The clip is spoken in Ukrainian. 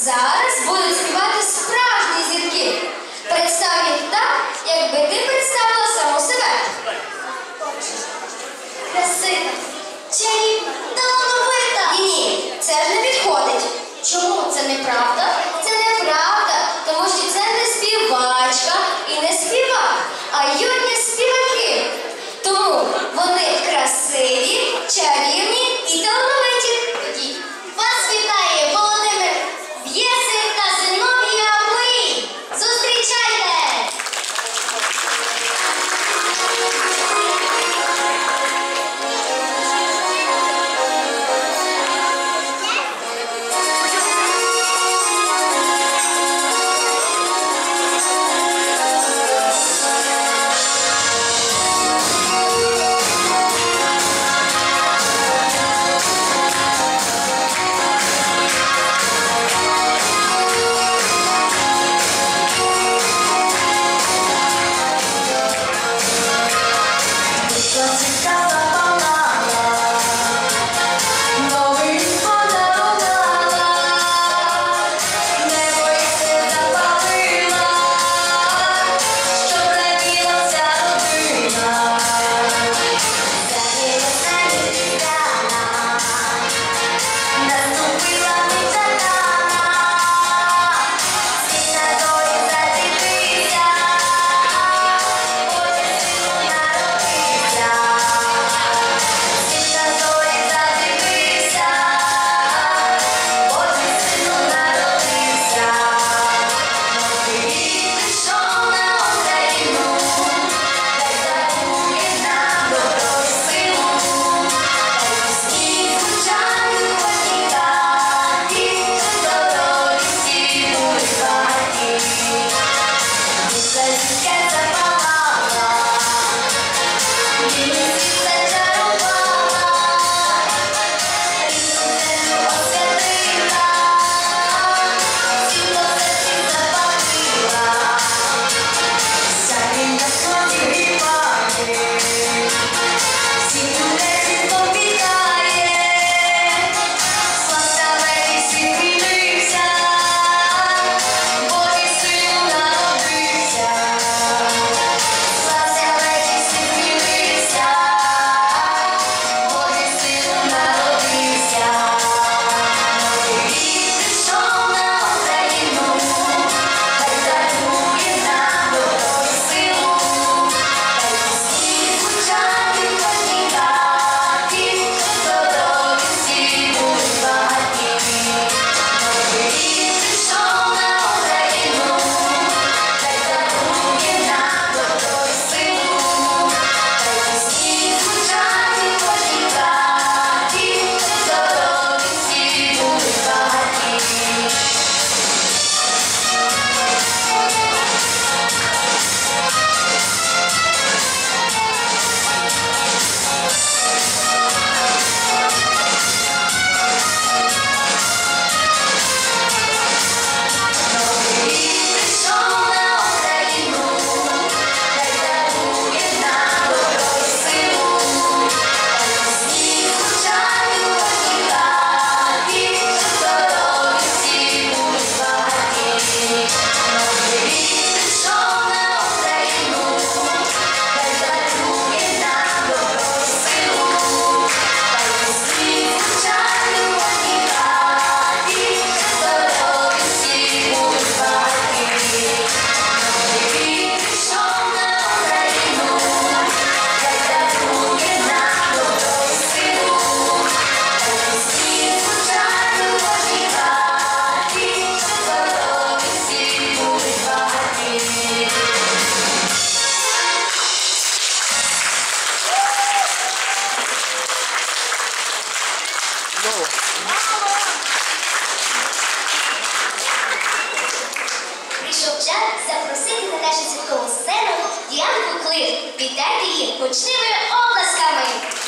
Зараз будуть співати справжні зірки. Представ їх так, якби ти представила саму себе. Красива, чарівна, талановита. Ні, це ж не підходить. Чому це неправда? Це неправда, тому що це не співачка і не співак, а юні співаки. Тому вони красиві, чарівні. Прийшов час запросити на нашу святкову сцену Діану Клир. Вітайте її гучними обласками!